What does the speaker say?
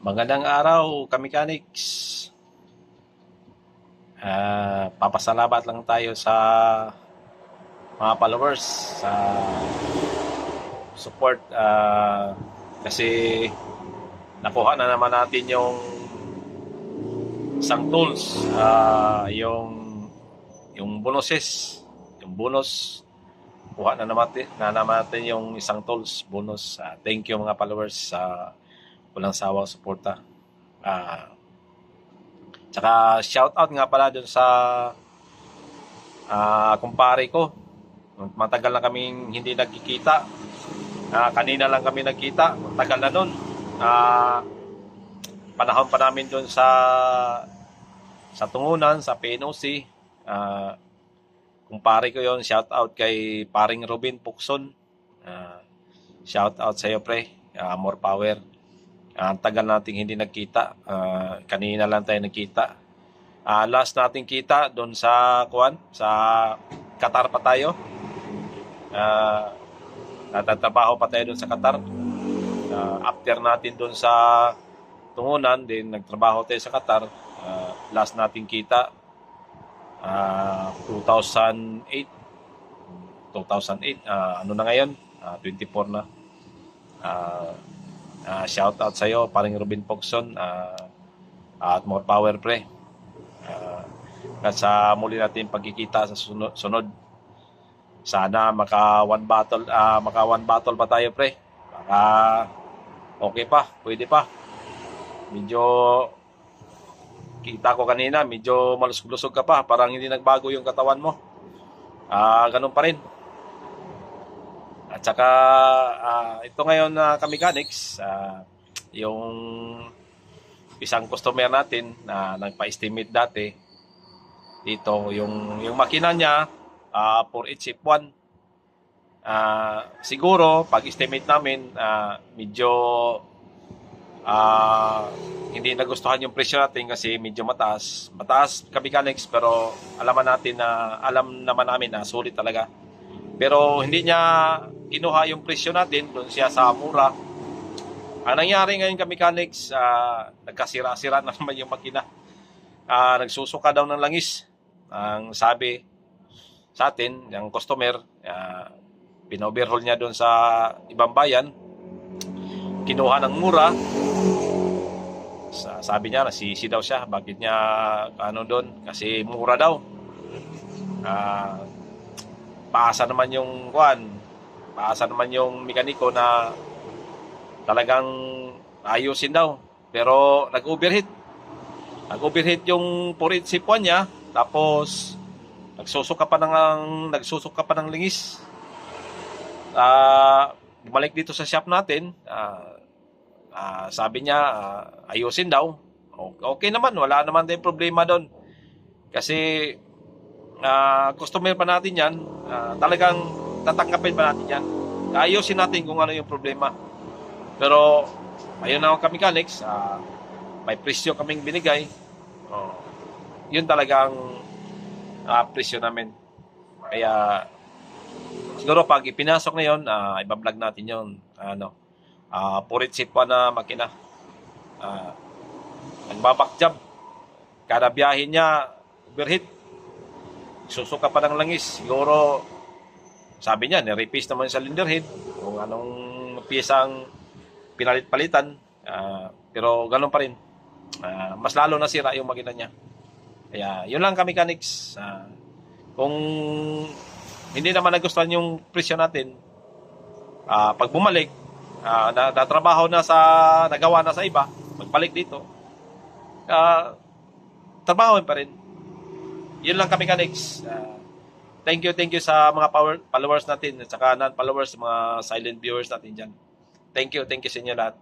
Magandang araw, kamikaniks. Ah, papasalamat lang tayo sa mga followers sa support ah, kasi nakuha na naman natin yung isang tools ah, yung yung bonuses yung bonus kuha na naman na naman natin yung isang tools bonus Ah, thank you mga followers sa walang sawang suporta. Ah. tsaka shout out nga pala dun sa ah kumpare ko. Matagal na kaming hindi nagkikita. Ah, kanina lang kami nagkita. Matagal na nun. Ah, panahon pa namin dun sa sa tungunan, sa PNOC. Ah, kumpare ko yon shout out kay paring Robin Pukson. Ah, shout out sa iyo pre. Ah, more power. Ang tagal nating hindi nagkita. Ah, kanina lang tayo nagkita. Ah, last nating kita doon sa kuan, sa Qatar pa tayo. Ah, natatrabaho pa tayo doon sa Qatar. Ah, after natin doon sa tungunan, din nagtrabaho tayo sa Qatar. Ah, last nating kita ah 2008 2008 ah, ano na ngayon Ah, 24 na Ah, Ah, shout out sa iyo, paring Robin Pogson ah, at more power pre. Ah, at sa muli natin pagkikita sa sunod, sunod. Sana maka one battle, ah, maka one battle pa tayo pre. Baka okay pa, pwede pa. Medyo kita ko kanina, medyo malusog-lusog ka pa, parang hindi nagbago yung katawan mo. Ah, ganun pa rin. At saka ah, ito ngayon na uh, mechanics, ah, yung isang customer natin na nagpa-estimate dati. Dito yung yung makina niya ah, for each ship 1 ah, siguro pag estimate namin ah, medyo ah, hindi nagustuhan yung presyo natin kasi medyo mataas. Mataas ka mechanics pero alaman natin na alam naman namin na sulit talaga. Pero hindi niya kinuha yung presyo natin, doon siya sa mura. Ang nangyari ngayon ka mechanics, uh, nagkasira-sira na naman yung makina. Uh, nagsusuka daw ng langis. Ang sabi sa atin, yung customer, uh, pinoverhaul niya doon sa ibang bayan, kinuha ng mura. Sa, sabi niya, nasisi daw siya. Bakit niya, ano doon? Kasi mura daw. Uh, paasa naman yung kuan paasa naman yung mekaniko na talagang ayusin daw. Pero nag-overheat. Nag-overheat yung purit sipuan niya. Tapos nagsusuka pa ng nagsusuka pa ng lingis. Uh, bumalik dito sa shop natin. Uh, uh, sabi niya uh, ayusin daw. Okay naman. Wala naman tayong problema doon. Kasi uh, customer pa natin yan, uh, talagang tatanggapin pa natin yan. Ayusin natin kung ano yung problema. Pero, ayun na kami mechanics, uh, may presyo kaming binigay. Oh, yun talagang uh, presyo namin. Kaya, siguro pag ipinasok na yun, uh, ibablog natin yun. Ano, uh, purit sit pa na makina. Uh, nagbabak job. Kada biyahe niya, overheat susuka pa ng langis. Siguro, sabi niya, nirepis naman sa cylinder head kung anong piyesang pinalit-palitan. Uh, pero ganun pa rin. Uh, mas lalo nasira yung makina niya. Kaya, yun lang ka mechanics. Uh, kung hindi naman nagustuhan yung presyo natin, uh, pag bumalik, uh, natrabaho na sa, nagawa na sa iba, magbalik dito, uh, trabaho pa rin yun lang kami mechanics. Uh, thank you, thank you sa mga power, followers natin at saka non-followers, mga silent viewers natin dyan. Thank you, thank you sa inyo lahat.